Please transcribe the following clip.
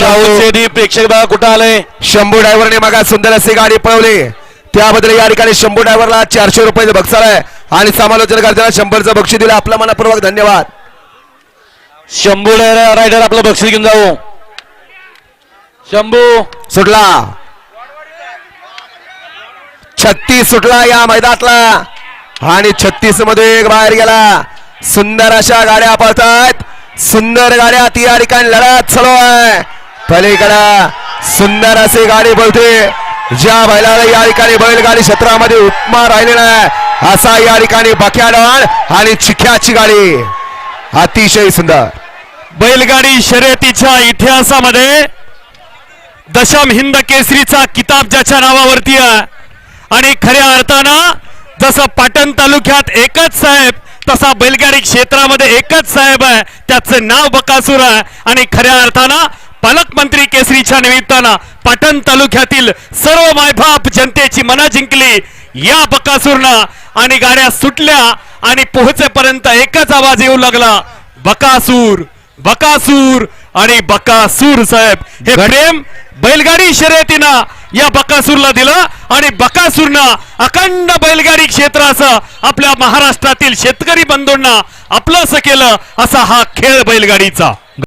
राहुल. प्रेक्षक बघा कुठं आलंय. शंभू ड्रायव्हरने मगा सुंदर अशी गाडी पळवली. त्याबद्दल या ठिकाणी शंभू ड्रायव्हरला चारशे रुपये बक्षर आहे. आणि समालोचन करताना शंभरचं बक्षीस दिलं. आपला मनापूर्वक धन्यवाद. शंभू रायडर आपलं बक्षीस घेऊन जाऊ. शंभू. सुटला. छत्तीस सुटला या मैदानातला. आणि छत्तीसमध्ये एक बाहेर गेला. सुंदर अशा गाड्या पळतात सुंदर गाड्या ती या ठिकाणी लढत चालू आहे. पलीकडे सुंदर अशी गाडी बोलते. ज्या बैलाला या ठिकाणी बैलगाडी क्षेत्रामध्ये उपमा राहिलेला आहे असा या ठिकाणी बख्याडवाण आणि चिख्याची गाडी. अतिशय सुंदर. बैलगाडी शर्यतीच्या इतिहासामध्ये दशम हिंद केसरीचा किताब ज्याच्या नावावरती आहे. आणि खऱ्या अर्थानं जसं पाटण तालुक्यात एकच साहेब तसा बैलगाडी क्षेत्रामध्ये एकच साहेब आहे. त्याचं नाव बकासूर आहे. आणि खऱ्या अर्थानं पालकमंत्री केसरीच्या निमित्तानं पाटण तालुक्यातील सर्व मायबाप जनतेची मनं जिंकली. या बकासूरनं आणि गाड्या सुटल्या आणि पोहोचेपर्यंत एकच आवाज येऊ लागला. बकासूर बकासूर आणि बकासूर साहेब. हे प्रेम बैलगाडी शर्यतीनं या बकासूरला दिलं आणि बकासूरनं अखंड बैलगाडी क्षेत्राचं आपल्या महाराष्ट्रातील शेतकरी बंधूंना आपलंसं केलं असा हा खेळ बैलगाडीचा.